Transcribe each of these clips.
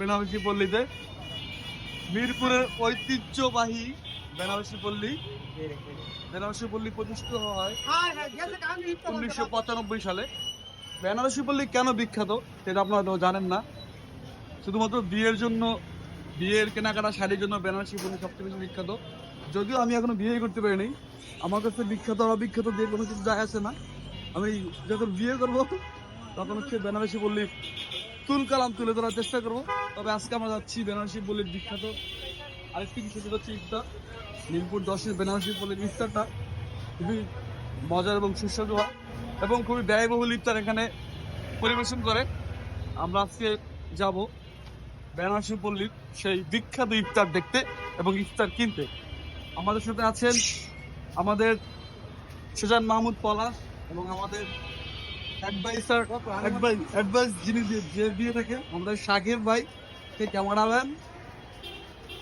বেনারসি পল্লীতে। মিরপুরের ঐতিহ্যবাহী বেনারসি পল্লী। বেনারসি পল্লী প্রতিষ্ঠিত হয় উনিশশো পঁচানব্বই সালে। বেনারসি পল্লী কেন বিখ্যাত সেটা আপনারা তো জানেন না। শুধুমাত্র বিয়ের জন্য, বিয়ের কেনাকাটা, শাড়ির জন্য বেনারসি পল্লী সবচেয়ে বেশি বিখ্যাত। যদিও আমি এখনও বিয়ে করতে পারিনি। আমার কাছে বিখ্যাত আর অবিখ্যাত দিয়ে কোনো কিছু যায় আসে না। আমি যখন বিয়ে করব, তখন হচ্ছে বেনারসি পল্লী তুল কালাম তুলে ধরার চেষ্টা করব। তবে আজকে আমরা যাচ্ছি বেনারসি পল্লীর বিখ্যাত আরেকটি কিছু সেটা হচ্ছে ইফতার নীলপুর দশের বেনারসি পল্লীর ইফতারটা খুবই মজার এবং সুস্বাদু হয় এবং খুবই ব্যয়বহুল ইফতার এখানে পরিবেশন করে। আমরা আজকে যাব বেনারসি পল্লীর সেই বিখ্যাত ইফতার দেখতে এবং ইফতার কিনতে। আমাদের সাথে আছেন আমাদের সুজান মাহমুদ পলাশ এবং আমাদের অ্যাডভাইসার অ্যাডভাইস অ্যাডভাইস যিনি যে আমাদের ভাই, সে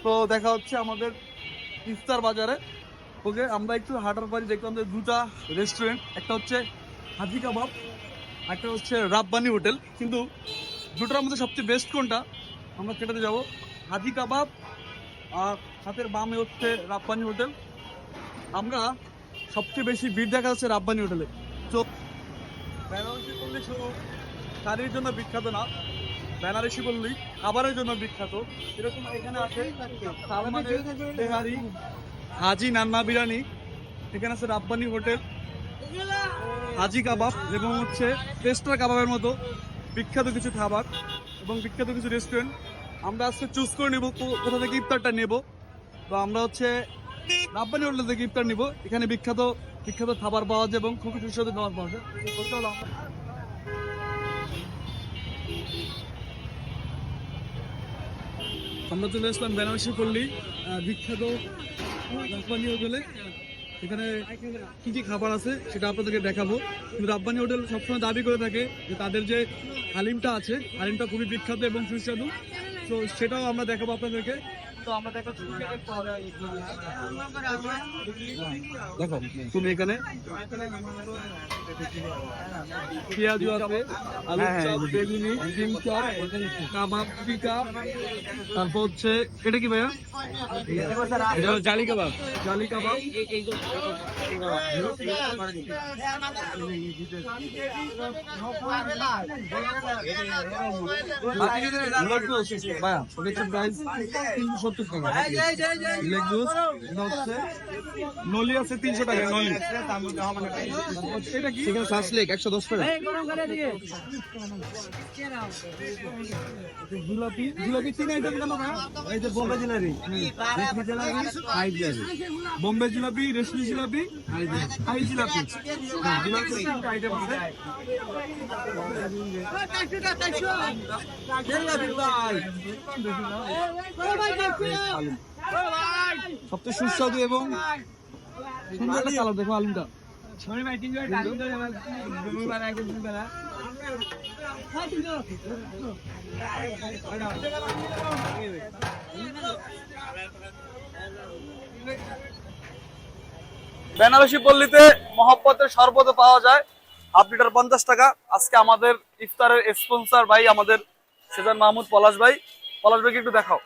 তো দেখা হচ্ছে আমাদের বাজারে। ওকে, আমরা একটু রেস্টুরেন্ট একটা হচ্ছে একটা হচ্ছে রাব্বানি হোটেল। কিন্তু দুটোর মধ্যে সবচেয়ে বেস্ট কোনটা? আমরা সেটাতে যাব। হাজি কাবাব আর হাতের বামে হচ্ছে রাব্বানি হোটেল। আমরা সবচেয়ে বেশি ভিড় দেখা যাচ্ছে রাব্বানি হোটেলে। তো বেনারসি পল্লী শুধু শাড়ির জন্য বিখ্যাত না, বেনারসি পল্লী, খাবারের জন্য বিখ্যাত। এরকম এখানে আছে সালমানের তেহারি, হাজি নান্না বিরিয়ানি, এখানে আছে রাব্বানি হোটেল, হাজি কাবাব, এবং হচ্ছে পেস্টার কাবাবের মতো বিখ্যাত কিছু খাবার এবং বিখ্যাত কিছু রেস্টুরেন্ট আমরা আজকে চুজ করে নেব কোথা থেকে ইফতারটা নেব। তো আমরা হচ্ছে রাব্বানি হোটেল থেকে ইফতার নিব। এখানে বিখ্যাত বিখ্যাত খাবার পাওয়া যায় এবং খুবই সুস্বাদু খাবার পাওয়া যায়। আমরা- চলে আসলাম বেনারসি পল্লী বিখ্যাত রাব্বানি হোটেলে। এখানে কি কি খাবার আছে সেটা আপনাদেরকে দেখাবো। কিন্তু রাব্বানি হোটেল সবসময় দাবি করে থাকে যে তাদের যে হালিমটা আছে, হালিমটা খুবই বিখ্যাত এবং সুস্বাদু। তো সেটাও আমরা দেখাবো আপনাদেরকে। তো আমরা দেখাচ্ছি দেখো তুমি এখানে? পেঁয়াজু আছে আলু চপ বেগুনি ডিম চপ কাবাব টিকা তারপর হচ্ছে এটা কি ভাইয়া? এটা হলো জালি কাবাব। জালি কাবাব। ভাইয়া প্রাইস তিনশো নলি আছে তিনশো টাকা কি একশো দশ টাকা বোম্বে জিলাপি বোম্বে জিলাপি রেশমি জিলাপি হাই জিলাপি জিলাপি সবচেয়ে সুস্বাদু এবং সুন্দর দেখো আলুটা। বেনারসি পল্লীতে মহব্বতের শরবত পাওয়া যায়। হাফ লিটার পঞ্চাশ টাকা। আজকে আমাদের ইফতারের স্পন্সর ভাই আমাদের সেজান মাহমুদ পলাশ ভাই। পলাশ ভাইকে একটু দেখাও।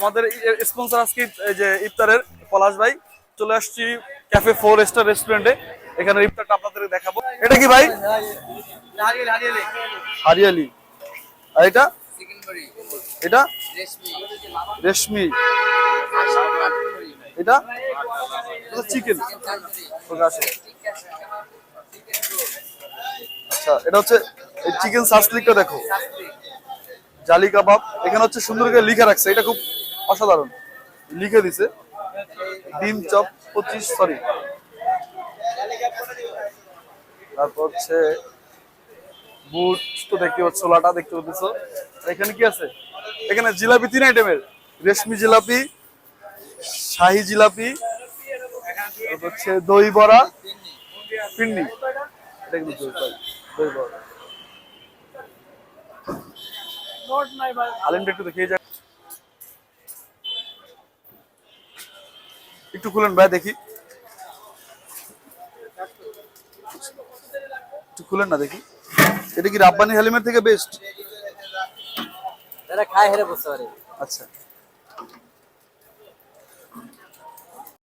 আমাদের স্পন্সর আজকে যে ইফতারের পলাশ ভাই, চলে আসছি ক্যাফে ফোর স্টার রেস্টুরেন্টে এখানে ইফতারটা আপনাদের দেখাবো। এটা কি ভাই? হারিয়ালি। আর এটা? এটা? রেশমি। এটা? চিকেন। আচ্ছা এটা হচ্ছে চিকেন সাসলিকটা দেখো। জালি কাবাব। এখানে হচ্ছে সুন্দর করে লিখে রাখছে। এটা খুব অসাধারণ। লিখে দিছে। ডিম চপ পঁচিশ সরি তারপর হচ্ছে বুট তো দেখতে পাচ্ছ ছোলাটা দেখতে পাচ্ছ। এখানে কি আছে? এখানে জিলাপি তিন আইটেমের রেশমি জিলাপি শাহি জিলাপি হচ্ছে দই বড়া বড়া, দই বড়া। আলিমটা একটু দেখিয়ে একটু খুলেন ভাই দেখি। একটু খুলেন না দেখি। এটা কি রাব্বানি হালিমের থেকে বেস্ট এটা খায় হেরে বসতে পারে। আচ্ছা।